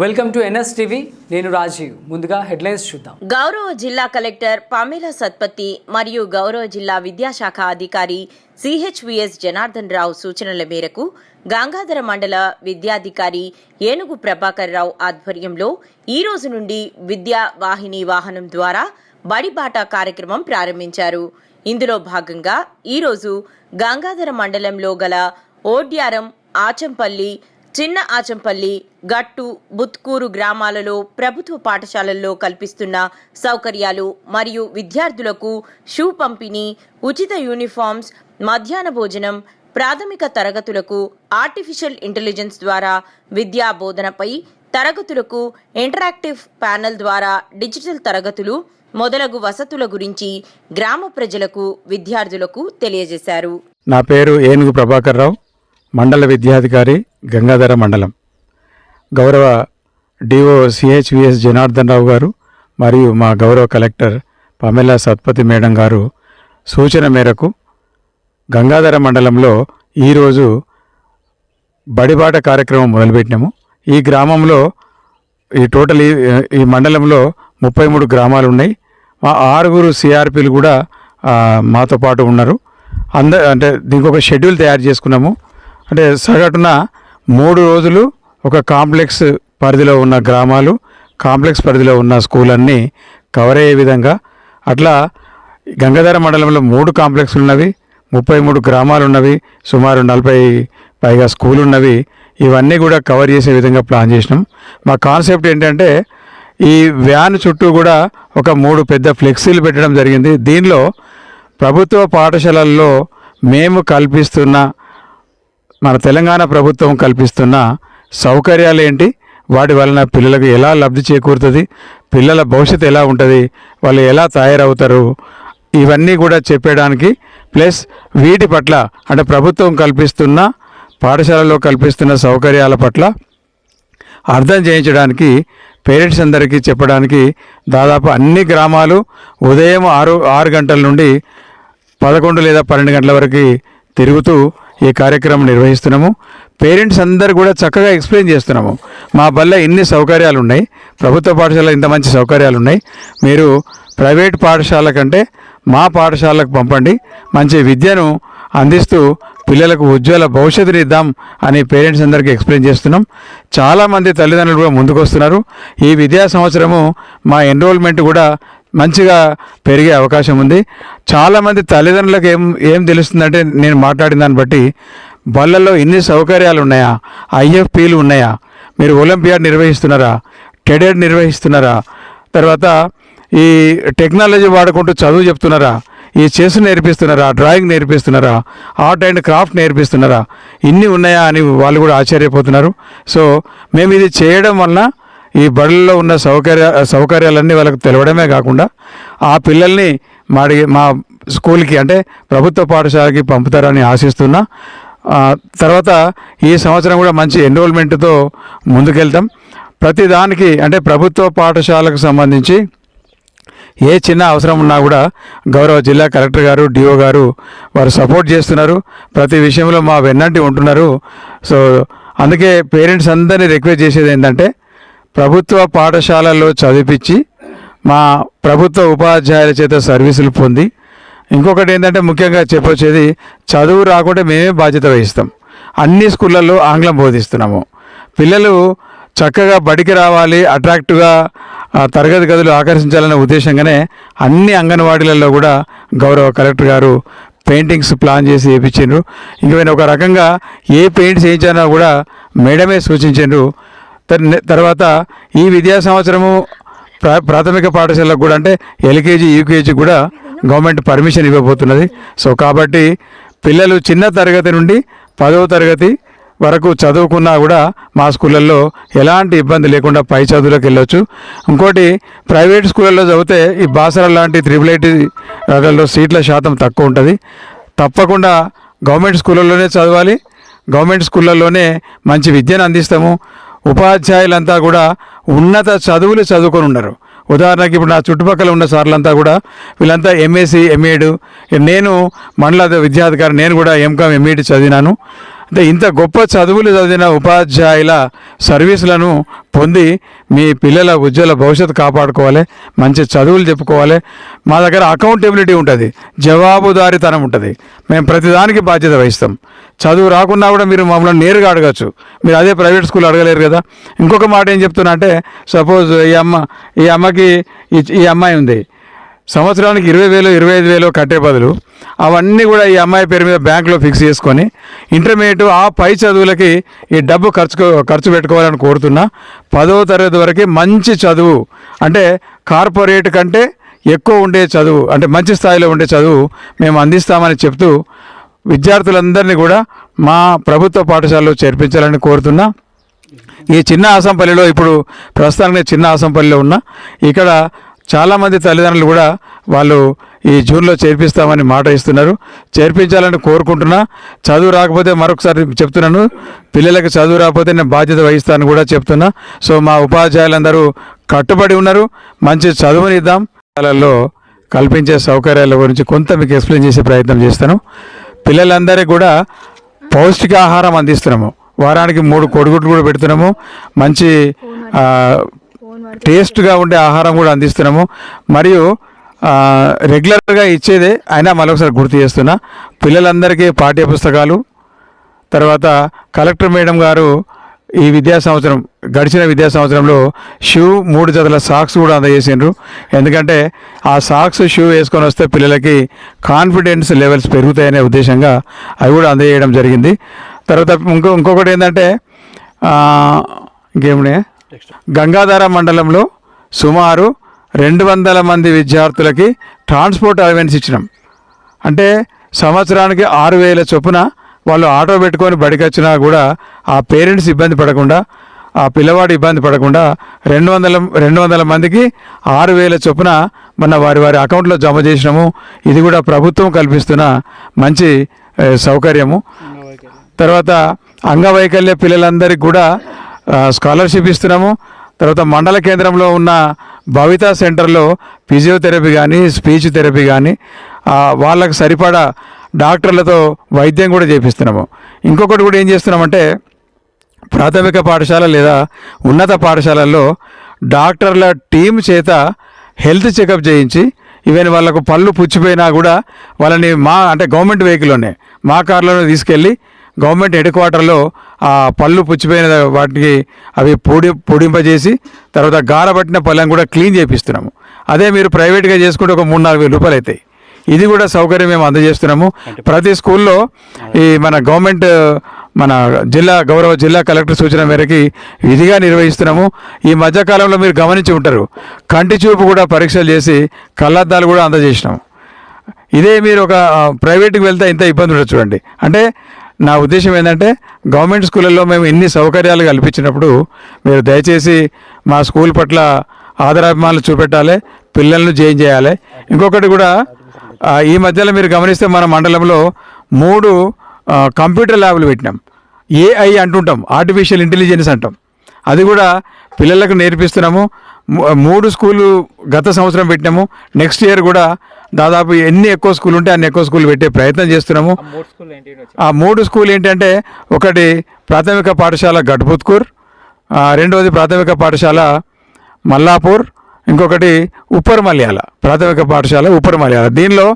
Welcome to NS TV. నేను రాజీవ్. ముందుగా headlines చూద్దాం. గౌరవ జిల్లా కలెక్టర్ పామేల సత్పతి మరియు గౌరవ జిల్లా విద్యాశాఖ అధికారి సిహెచ్విఎస్ జనార్దన్ రావు సూచనల మేరకు గంగాధర మండల విద్యాధికారి ఏనుగు ప్రభాకర్ రావు ఆధ్వర్యంలో ఈ రోజు నుండి విద్యా వాహిని వాహనం ద్వారా బడిబాట కార్యక్రమం ప్రారంభించారు. ఇందులో భాగంగా ఈరోజు గంగాధర మండలంలో గల ఓడ్యారం ఆచంపల్లి చిన్న ఆచంపల్లి గట్టు బుత్కూరు గ్రామాలలో ప్రభుత్వ పాఠశాలల్లో కల్పిస్తున్న సౌకర్యాలు మరియు విద్యార్థులకు షూ పంపిణీ ఉచిత యూనిఫామ్స్ మధ్యాహ్న భోజనం ప్రాథమిక తరగతులకు ఆర్టిఫిషియల్ ఇంటెలిజెన్స్ ద్వారా విద్యా బోధనపై తరగతులకు ఇంటరాక్టివ్ ప్యానెల్ ద్వారా డిజిటల్ తరగతులు మొదలగు వసతుల గురించి గ్రామ ప్రజలకు విద్యార్థులకు తెలియజేశారు. నా పేరు ఏనుగు ప్రభాకర్ రావు. మండల విద్యాధికారి గంగాధర మండలం. గౌరవ డిఓ సిహెచ్విఎస్ జనార్దన్ రావు గారు మరియు మా గౌరవ కలెక్టర్ పమెలా సత్పతి మేడం గారు సూచన మేరకు గంగాధర మండలంలో ఈరోజు బడిబాట కార్యక్రమం మొదలుపెట్టినాము. ఈ గ్రామంలో ఈ టోటల్ ఈ- ఈ మండలంలో ముప్పై మూడు గ్రామాలు ఉన్నాయి. మా ఆరుగురు సిఆర్పీలు కూడా మాతో పాటు ఉన్నారు. అంద అంటే దీనికి ఒక షెడ్యూల్ తయారు చేసుకున్నాము. అంటే సగటున మూడు రోజులు ఒక కాంప్లెక్స్ పరిధిలో ఉన్న గ్రామాలు కాంప్లెక్స్ పరిధిలో ఉన్న స్కూల్ అన్నీ కవర్ అయ్యే విధంగా అట్లా గంగాధర మండలంలో మూడు కాంప్లెక్స్లు ఉన్నవి ముప్పై మూడు గ్రామాలు ఉన్నవి సుమారు నలభై పైగా స్కూల్ ఉన్నవి ఇవన్నీ కూడా కవర్ చేసే విధంగా ప్లాన్ చేసినాం. మా కాన్సెప్ట్ ఏంటంటే ఈ వ్యాన్ చుట్టూ కూడా ఒక మూడు పెద్ద ఫ్లెక్సీలు పెట్టడం జరిగింది. దీనిలో ప్రభుత్వ పాఠశాలల్లో మేము కల్పిస్తున్న మన తెలంగాణ ప్రభుత్వం కల్పిస్తున్న సౌకర్యాలు ఏంటి? వాటి వలన పిల్లలకు ఎలా లబ్ధి చేకూరుతుంది? పిల్లల భవిష్యత్తు ఎలా ఉంటుంది? వాళ్ళు ఎలా తయారవుతారు? ఇవన్నీ కూడా చెప్పడానికి ప్లస్ వీటి పట్ల అంటే ప్రభుత్వం కల్పిస్తున్న పాఠశాలలో కల్పిస్తున్న సౌకర్యాల పట్ల అర్థం చేయించడానికి పేరెంట్స్ అందరికీ చెప్పడానికి దాదాపు అన్ని గ్రామాలు ఉదయం ఆరు ఆరు గంటల నుండి పదకొండు లేదా పన్నెండు గంటల వరకు తిరుగుతూ ఈ కార్యక్రమం నిర్వహిస్తున్నాము. పేరెంట్స్ అందరు కూడా చక్కగా ఎక్స్ప్లెయిన్ చేస్తున్నాము. మా బల్ల ఇన్ని సౌకర్యాలు ఉన్నాయి ప్రభుత్వ పాఠశాల ఇంత మంచి సౌకర్యాలు ఉన్నాయి మీరు ప్రైవేట్ పాఠశాల కంటే మా పాఠశాలకు పంపండి. మంచి విద్యను అందిస్తూ పిల్లలకు ఉజ్వల భవిష్యత్తుని ఇద్దాం అని పేరెంట్స్ అందరికీ ఎక్స్ప్లెయిన్ చేస్తున్నాం. చాలామంది తల్లిదండ్రులు కూడా ముందుకు వస్తున్నారు ఈ విద్యా సంవత్సరము మా ఎన్రోల్మెంట్ కూడా మంచిగా పెరిగే అవకాశం ఉంది. చాలామంది తల్లిదండ్రులకు ఏం ఏం తెలుస్తుందంటే నేను మాట్లాడిన దాన్ని బట్టి బళ్ళల్లో ఇన్ని సౌకర్యాలు ఉన్నాయా? ఐఎఫ్పీలు ఉన్నాయా? మీరు ఒలింపియాడ్ నిర్వహిస్తున్నారా? టెడెడ్ నిర్వహిస్తున్నారా? తర్వాత ఈ టెక్నాలజీ వాడుకుంటూ చదువు చెప్తున్నారా? ఈ చెస్ నేర్పిస్తున్నారా? డ్రాయింగ్ నేర్పిస్తున్నారా? ఆర్ట్ అండ్ క్రాఫ్ట్ నేర్పిస్తున్నారా? ఇన్ని ఉన్నాయా అని వాళ్ళు కూడా ఆశ్చర్యపోతున్నారు. సో మేము ఇది చేయడం వలన ఈ బడుల్లో ఉన్న సౌకర్య సౌకర్యాలన్నీ వాళ్ళకి తెలవడమే కాకుండా ఆ పిల్లల్ని మాడి మా స్కూల్కి అంటే ప్రభుత్వ పాఠశాలకి పంపుతారని ఆశిస్తున్నా. తర్వాత ఈ సంవత్సరం కూడా మంచి ఎన్రోల్మెంట్తో ముందుకెళ్తాం. ప్రతి దానికి అంటే ప్రభుత్వ పాఠశాలకు సంబంధించి ఏ చిన్న అవసరం ఉన్నా కూడా గౌరవ జిల్లా కలెక్టర్ గారు డిఓ గారు వారు సపోర్ట్ చేస్తున్నారు. ప్రతి విషయంలో మా వెన్నంటి ఉంటున్నారు. సో అందుకే పేరెంట్స్ అందరినీ రిక్వెస్ట్ చేసేది ఏంటంటే ప్రభుత్వ పాఠశాలల్లో చదివించి మా ప్రభుత్వ ఉపాధ్యాయుల చేత సర్వీసులు పొంది ఇంకొకటి ఏంటంటే ముఖ్యంగా చెప్పొచ్చేది చదువు రాకుంటే మేమే బాధ్యత వహిస్తాం. అన్ని స్కూళ్ళల్లో ఆంగ్లం బోధిస్తున్నాము. పిల్లలు చక్కగా బడికి రావాలి అట్రాక్టివ్గా తరగతి గదులు ఆకర్షించాలనే ఉద్దేశంగానే అన్ని అంగన్వాడీలలో కూడా గౌరవ కలెక్టర్ గారు పెయింటింగ్స్ ప్లాన్ చేసి వేయించిండ్రు ఇంకేమైనా ఒక రకంగా ఏ పెయింట్స్ వేయించానో కూడా మేడమే సూచించిండ్రు. తర్వాత ఈ విద్యా సంవత్సరము ప్రా ప్రాథమిక పాఠశాలకు కూడా అంటే ఎల్కేజీ యూకేజీ కూడా గవర్నమెంట్ పర్మిషన్ ఇవ్వబోతున్నది. సో కాబట్టి పిల్లలు చిన్న తరగతి నుండి పదవ తరగతి వరకు చదువుకున్నా కూడా మా స్కూళ్ళల్లో ఎలాంటి ఇబ్బంది లేకుండా పై చదువులకు వెళ్ళొచ్చు. ఇంకోటి ప్రైవేట్ స్కూళ్ళల్లో చదివితే ఈ బాసర లాంటి త్రిబుల్ ఐటీ రకాల్లో సీట్ల శాతం తక్కువ ఉంటుంది. తప్పకుండా గవర్నమెంట్ స్కూళ్ళల్లోనే చదవాలి. గవర్నమెంట్ స్కూళ్ళల్లోనే మంచి విద్యను అందిస్తాము. ఉపాధ్యాయులంతా కూడా ఉన్నత చదువులు చదువుకొని ఉన్నారు ఉదాహరణకి ఇప్పుడు నా చుట్టుపక్కల ఉన్న సార్లంతా కూడా వీళ్ళంతా ఎంఎస్సి ఎంఏడు నేను మండల విద్యాధికారి నేను కూడా ఎంకామ్ ఎంఈడి చదివినాను. అంటే ఇంత గొప్ప చదువులు చదివిన ఉపాధ్యాయుల సర్వీసులను పొంది మీ పిల్లల ఉజ్వల భవిష్యత్తు కాపాడుకోవాలి మంచి చదువులు చెప్పుకోవాలి. మా దగ్గర అకౌంటబిలిటీ ఉంటుంది జవాబుదారీతనం ఉంటుంది. మేము ప్రతిదానికి బాధ్యత వహిస్తాం. చదువు రాకున్నా కూడా మీరు మమ్మల్ని నేరుగా అడగచ్చు. మీరు అదే ప్రైవేట్ స్కూల్ అడగలేరు కదా. ఇంకొక మాట ఏం చెప్తున్నా అంటే సపోజ్ ఈ అమ్మ ఈ అమ్మకి ఈ- ఈ అమ్మాయి ఉంది. సంవత్సరానికి ఇరవై వేలు ఇరవై ఐదు వేలు కట్టే బదులు అవన్నీ కూడా ఈ అమ్మాయి పేరు మీద బ్యాంకులో ఫిక్స్ చేసుకొని ఇంటర్మీడియట్ ఆ పై చదువులకి ఈ డబ్బు ఖర్చు ఖర్చు పెట్టుకోవాలని కోరుతున్నా. పదవ తరగతి వరకు మంచి చదువు అంటే కార్పొరేట్ కంటే ఎక్కువ ఉండే చదువు అంటే మంచి స్థాయిలో ఉండే చదువు మేము అందిస్తామని చెప్తూ విద్యార్థులందరినీ కూడా మా ప్రభుత్వ పాఠశాలలో చేర్పించాలని కోరుతున్నా. ఈ చిన్న ఆసంపల్లిలో ఇప్పుడు ప్రస్తుతానికి చిన్న ఆసంపల్లిలో ఉన్నా. ఇక్కడ చాలామంది తల్లిదండ్రులు కూడా వాళ్ళు ఈ జూన్లో చేర్పిస్తామని మాట ఇస్తున్నారు. చేర్పించాలని కోరుకుంటున్నా. చదువు రాకపోతే మరొకసారి చెప్తున్నాను. పిల్లలకు చదువు రాకపోతే నేను బాధ్యత వహిస్తాను కూడా చెప్తున్నా. సో మా ఉపాధ్యాయులందరూ కట్టుబడి ఉన్నారు. మంచి చదువునిద్దాం పిల్లలలో కల్పించే సౌకర్యాల గురించి కొంత మీకు ఎక్స్ప్లెయిన్ చేసే ప్రయత్నం చేస్తాను. పిల్లలందరికీ కూడా పౌష్టికాహారం అందిస్తున్నాము. వారానికి మూడు కొడుగుట్లు కూడా పెడుతున్నాము. మంచి టేస్ట్గా ఉండే ఆహారం కూడా అందిస్తున్నాము. మరియు రెగ్యులర్గా ఇచ్చేదే అయినా మరొకసారి గుర్తు చేస్తున్నా. పిల్లలందరికీ పాఠ్య పుస్తకాలు తర్వాత కలెక్టర్ మేడం గారు ఈ విద్యా సంవత్సరం గడిచిన విద్యా సంవత్సరంలో షూ మూడు జతల సాక్స్ కూడా అందజేసిండ్రు. ఎందుకంటే ఆ సాక్స్ షూ వేసుకొని వస్తే పిల్లలకి కాన్ఫిడెన్స్ లెవెల్స్ పెరుగుతాయనే ఉద్దేశంగా అవి కూడా అందజేయడం జరిగింది. తర్వాత ఇంకో ఇంకొకటి ఏంటంటే ఇంకేమున్నాయి? గంగాధార మండలంలో సుమారు రెండు వందల మంది విద్యార్థులకి ట్రాన్స్పోర్ట్ అలవెన్స్ ఇచ్చినాం. అంటే సంవత్సరానికి ఆరు వేల చొప్పున వాళ్ళు ఆటో పెట్టుకొని బడికి వచ్చినా కూడా ఆ పేరెంట్స్ ఇబ్బంది పడకుండా ఆ పిల్లవాడు ఇబ్బంది పడకుండా రెండు వందల రెండు వందల మందికి ఆరు వేల చొప్పున మన వారి వారి అకౌంట్లో జమ చేసినాము. ఇది కూడా ప్రభుత్వం కల్పిస్తున్న మంచి సౌకర్యము. తర్వాత అంగవైకల్య పిల్లలందరికీ కూడా స్కాలర్షిప్ ఇస్తున్నాము. తర్వాత మండల కేంద్రంలో ఉన్న భవిత సెంటర్లో ఫిజియోథెరపీ కానీ స్పీచ్ థెరపీ కానీ వాళ్ళకు సరిపడా డాక్టర్లతో వైద్యం కూడా చేపిస్తున్నాము. ఇంకొకటి కూడా ఏం చేస్తున్నామంటే ప్రాథమిక పాఠశాల లేదా ఉన్నత పాఠశాలల్లో డాక్టర్ల టీం చేత హెల్త్ చెకప్ చేయించి ఈవెన్ వాళ్ళకు పళ్ళు పుచ్చిపోయినా కూడా వాళ్ళని మా అంటే గవర్నమెంట్ వెహికల్లోనే మా కార్లోనే తీసుకెళ్ళి గవర్నమెంట్ హెడ్ క్వార్టర్లో ఆ పళ్ళు పుచ్చిపోయిన వాటికి అవి పొడి పొడింపజేసి తర్వాత గారబట్టిన పళ్ళని కూడా క్లీన్ చేపిస్తున్నాము. అదే మీరు ప్రైవేట్గా చేసుకుంటే ఒక మూడు నాలుగు వేల రూపాయలు అవుతాయి ఇది కూడా సౌకర్యం మేము అందజేస్తున్నాము. ప్రతి స్కూల్లో ఈ మన గవర్నమెంట్ మన జిల్లా గౌరవ జిల్లా కలెక్టర్ సూచన మేరకి విధిగా నిర్వహిస్తున్నాము. ఈ మధ్యకాలంలో మీరు గమనించి ఉంటారు. కంటి చూపు కూడా పరీక్షలు చేసి కళ్ళద్దాలు కూడా అందజేసినాము. ఇదే మీరు ఒక ప్రైవేట్కి వెళ్తే ఇంత ఇబ్బంది ఉండదు చూడండి. అంటే నా ఉద్దేశం ఏంటంటే గవర్నమెంట్ స్కూళ్ళల్లో మేము ఇన్ని సౌకర్యాలు కల్పించినప్పుడు మీరు దయచేసి మా స్కూల్ పట్ల ఆదరాభిమానులు చూపెట్టాలి పిల్లలను జైన్ చేయాలి. ఇంకొకటి కూడా ఈ మధ్యలో మీరు గమనిస్తే మన మండలంలో మూడు కంప్యూటర్ ల్యాబ్లు పెట్టినాం. ఏఐ అంటుంటాం ఆర్టిఫిషియల్ ఇంటెలిజెన్స్ అంటాం. అది కూడా పిల్లలకు నేర్పిస్తున్నాము. మూడు స్కూలు గత సంవత్సరం పెట్టినాము. నెక్స్ట్ ఇయర్ కూడా దాదాపు ఎన్ని ఎక్కువ స్కూల్ ఉంటే అన్ని ఎక్కువ స్కూల్ పెట్టే ప్రయత్నం చేస్తున్నాము. ఆ మూడు స్కూల్ ఏంటంటే ఒకటి ప్రాథమిక పాఠశాల గడ్బుత్కూర్ ఆ, రెండవది ప్రాథమిక పాఠశాల మల్లాపూర్ ఇంకొకటి ఉప్పర్ మలయాళ ప్రాథమిక పాఠశాల ఉప్పర్ మలయాళ దీనిలో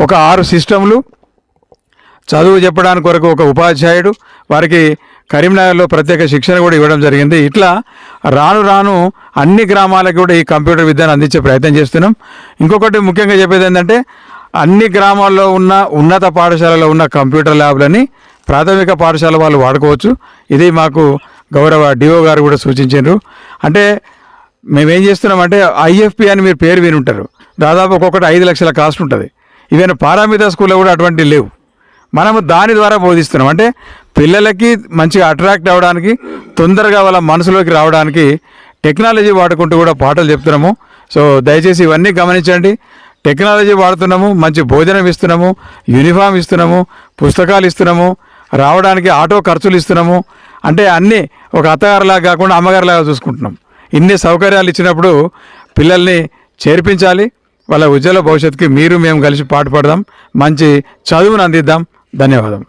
ఒక ఆరు సిస్టంలు. చదువు చెప్పడానికి కొరకు ఒక ఉపాధ్యాయుడు వారికి కరీంనగర్లో ప్రత్యేక శిక్షణ కూడా ఇవ్వడం జరిగింది. ఇట్లా రాను రాను అన్ని గ్రామాలకు కూడా ఈ కంప్యూటర్ విద్యను అందించే ప్రయత్నం చేస్తున్నాం. ఇంకొకటి ముఖ్యంగా చెప్పేది ఏంటంటే అన్ని గ్రామాల్లో ఉన్న ఉన్నత పాఠశాలలో ఉన్న కంప్యూటర్ ల్యాబ్లని ప్రాథమిక పాఠశాల వాళ్ళు వాడుకోవచ్చు. ఇది మాకు గౌరవ డిఓ గారు కూడా సూచించారు. అంటే మేమేం చేస్తున్నామంటే ఐఎఫ్పి అని మీరు పేరు విని ఉంటారు దాదాపు ఒక్కొక్కటి ఐదు లక్షల కాస్ట్ ఉంటుంది. ఈవెన్ పారామిత స్కూల్లో కూడా అటువంటివి లేవు. మనము దాని ద్వారా బోధిస్తున్నాం. అంటే పిల్లలకి మంచిగా అట్రాక్ట్ అవ్వడానికి తొందరగా వాళ్ళ మనసులోకి రావడానికి టెక్నాలజీ వాడుకుంటూ కూడా పాటలు చెప్తున్నాము. సో దయచేసి ఇవన్నీ గమనించండి. టెక్నాలజీ వాడుతున్నాము మంచి భోజనం ఇస్తున్నాము యూనిఫామ్ ఇస్తున్నాము పుస్తకాలు ఇస్తున్నాము రావడానికి ఆటో ఖర్చులు ఇస్తున్నాము. అంటే అన్నీ ఒక అత్తగారిలాగా కాకుండా అమ్మగారిలాగా చూసుకుంటున్నాం. ఇన్ని సౌకర్యాలు ఇచ్చినప్పుడు పిల్లల్ని చేర్పించాలి. వాళ్ళ ఉజ్వల భవిష్యత్తుకి మీరు మేము కలిసి పాటుపడదాం మంచి చదువును అందిద్దాం. ధన్యవాదం.